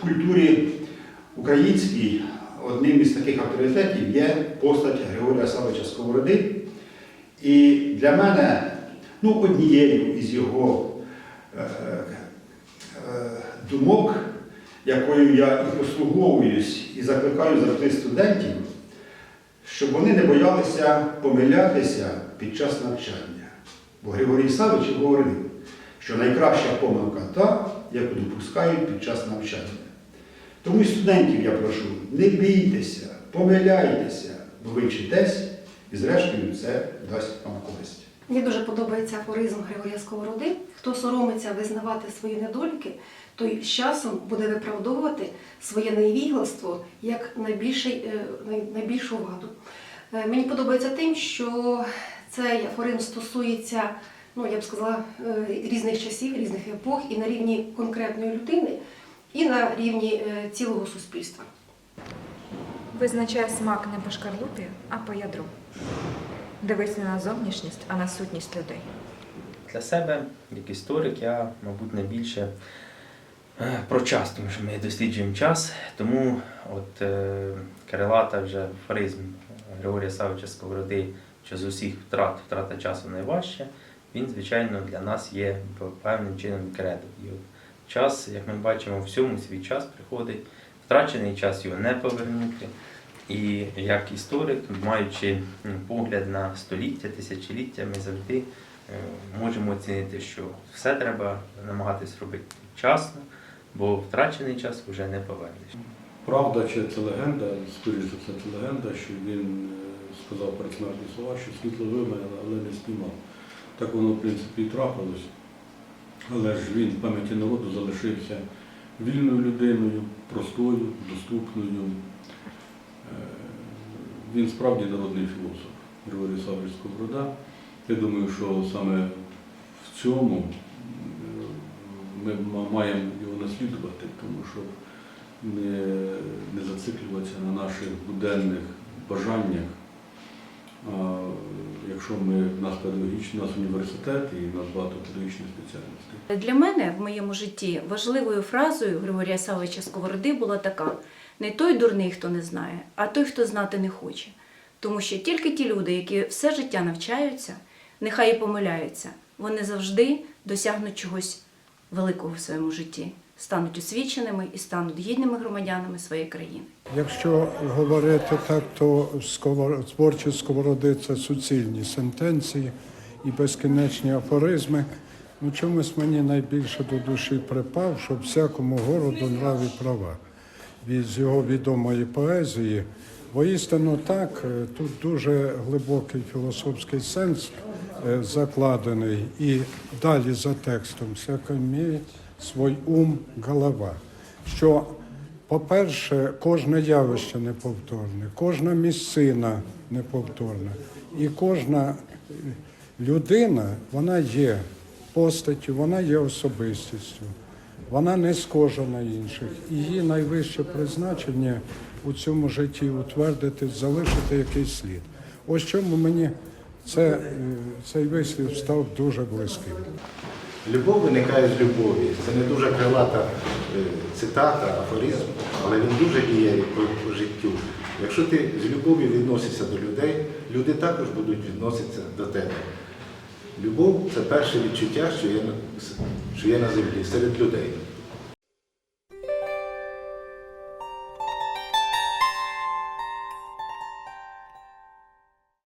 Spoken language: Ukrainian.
культурі українській одним із таких авторитетів є постать Григорія Савича Сковороди. І для мене ну, однією із його е, е, думок, якою я і послуговуюсь, і закликаю завжди студентів, щоб вони не боялися помилятися під час навчання. Бо Григорій Савич говорив, що найкраща помилка та, яку допускають під час навчання. Тому студентів я прошу, не бійтеся, помиляйтеся, бо ви вчитесь, і зрештою це дасть вам користь. Мені дуже подобається афоризм Григорія Сковороди. Хто соромиться визнавати свої недоліки, той з часом буде виправдовувати своє невігластво як е, найбільшу ваду. Е, Мені подобається тим, що цей афоризм стосується, ну я б сказала, е, різних часів, різних епох, і на рівні конкретної людини, і на рівні е, цілого суспільства. Визначай смак не по шкарлупі, а по ядру. Дивись не на зовнішність, а на сутність людей. Для себе, як історик, я, мабуть, найбільше е, про час, тому що ми досліджуємо час. Тому от е, Крилата вже афоризм Григорія Савича Сковороди, що з усіх втрат втрата часу найважче, він, звичайно, для нас є певним чином кредо. І от час, як ми бачимо, всьому свій час приходить, втрачений час його не повернути. І як історик, маючи погляд на століття, тисячоліття, ми завжди е, можемо оцінити, що все треба намагатись робити вчасно, бо втрачений час вже не повернеш. Правда, чи це легенда, скоріше за все, це легенда, що він е, сказав передсмертні слова, що світло вимер, але не знімав. Так воно, в принципі, і трапилось. Але ж він в пам'яті народу залишився вільною людиною, простою, доступною. Е, Він справді народний філософ, Григорій Савич Сковорода. Я думаю, що саме в цьому е, ми маємо його наслідувати, тому що не, не зациклюватися на наших буденних бажаннях. А якщо ми в нас педагогічний, у нас університет і в нас багато педагогічних спеціальностей. Для мене в моєму житті важливою фразою Григорія Савича Сковороди була така: не той дурний, хто не знає, а той, хто знати не хоче. Тому що тільки ті люди, які все життя навчаються, нехай і помиляються, вони завжди досягнуть чогось великого в своєму житті, стануть освіченими і стануть гідними громадянами своєї країни. Якщо говорити так, то творчість сковороди це суцільні сентенції і безкінечні афоризми. Ну, чомусь мені найбільше до душі припав, що всякому городу нраві права. Від його відомої поезії. Воістину так, е, тут дуже глибокий філософський сенс е, закладений. І далі за текстом всяка має свій ум голова. Що по-перше, кожне явище неповторне, кожна місцина неповторна. І кожна людина, вона є постаттю, вона є особистістю, вона не схожа на інших. Її найвище призначення у цьому житті утвердити, залишити якийсь слід. Ось чому мені це, е, цей вислів став дуже близьким. Любов виникає з любові. Це не дуже крилата е, цитата, афоризм, але він дуже діє по, життю. Якщо ти з любов'ю відносишся до людей, люди також будуть відноситися до тебе. Любов це перше відчуття, що є на землі серед людей.